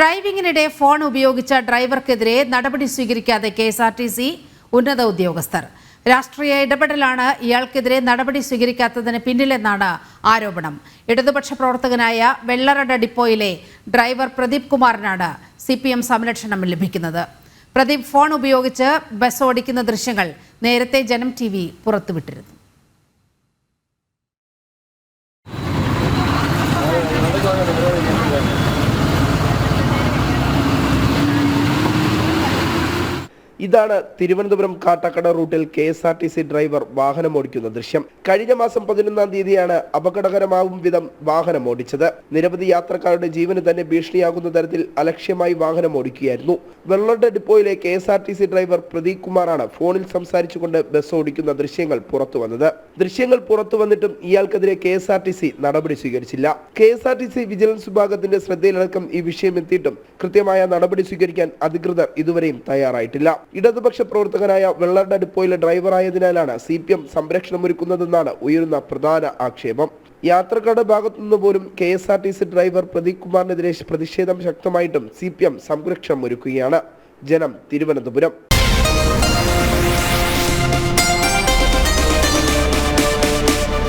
ഡ്രൈവിംഗിനിടെ phone ഉപയോഗിച്ച ഡ്രൈവർക്കെതിരെ നടപടി സ്വീകരിക്കാതെ K S R T C ഉന്നത ഉദ്യോഗസ്ഥർ. രാഷ്ട്രീയ ഇടപെടലാണ് ഇയാൾക്കെതിരെ നടപടി സ്വീകരിക്കാത്തതിന് പിന്നിലെന്നാണ് ആരോപണം. ഇടതുപക്ഷ പ്രവർത്തകനായ വെള്ളറട ഡിപ്പോയിലെ ഡ്രൈവർ പ്രദീപ് കുമാറിനാണ് സി പി എം സംരക്ഷണം ലഭിക്കുന്നത്. പ്രദീപ് ഫോൺ ഉപയോഗിച്ച് ബസ് ഓടിക്കുന്ന ദൃശ്യങ്ങൾ നേരത്തെ ജനം ടി വി പുറത്തുവിട്ടിരുന്നു. ഇതാണ് തിരുവനന്തപുരം കാട്ടാക്കട റൂട്ടിൽ K S R T C driver വാഹനം ഓടിക്കുന്ന ദൃശ്യം. കഴിഞ്ഞ മാസം പതിനൊന്നാം തീയതിയാണ് അപകടകരമാകും വിധം വാഹനം ഓടിച്ചത്. നിരവധി യാത്രക്കാരുടെ ജീവന് തന്നെ ഭീഷണിയാകുന്ന തരത്തിൽ അലക്ഷ്യമായി വാഹനം ഓടിക്കുകയായിരുന്നു. വെള്ളോട്ട ഡിപ്പോയിലെ K S R T C driver Pradeep കുമാറാണ് ഫോണിൽ സംസാരിച്ചുകൊണ്ട് ബസ് ഓടിക്കുന്ന ദൃശ്യങ്ങൾ പുറത്തു വന്നത്. ദൃശ്യങ്ങൾ പുറത്തു വന്നിട്ടും ഇയാൾക്കെതിരെ K S R T C നടപടി സ്വീകരിച്ചില്ല. K S R T C vigilance വിഭാഗത്തിന്റെ ശ്രദ്ധയിലടക്കം ഈ വിഷയം എത്തിയിട്ടും കൃത്യമായ നടപടി സ്വീകരിക്കാൻ അധികൃതർ ഇതുവരെയും തയ്യാറായിട്ടില്ല. ഇടതുപക്ഷ പ്രവർത്തകനായ വെള്ളറുടെ അടുപ്പോയിലെ ഡ്രൈവറായതിനാലാണ് സി പി എം സംരക്ഷണമൊരുക്കുന്നതെന്നാണ് ഉയരുന്ന പ്രധാന ആക്ഷേപം. യാത്രക്കാരുടെ ഭാഗത്തുനിന്ന് പോലും K S R T C driver Pradeep കുമാറിനെതിരെ പ്രതിഷേധം ശക്തമായിട്ടും സി പി എം സംരക്ഷണം ഒരുക്കുകയാണ് ജനം തിരുവനന്തപുരം.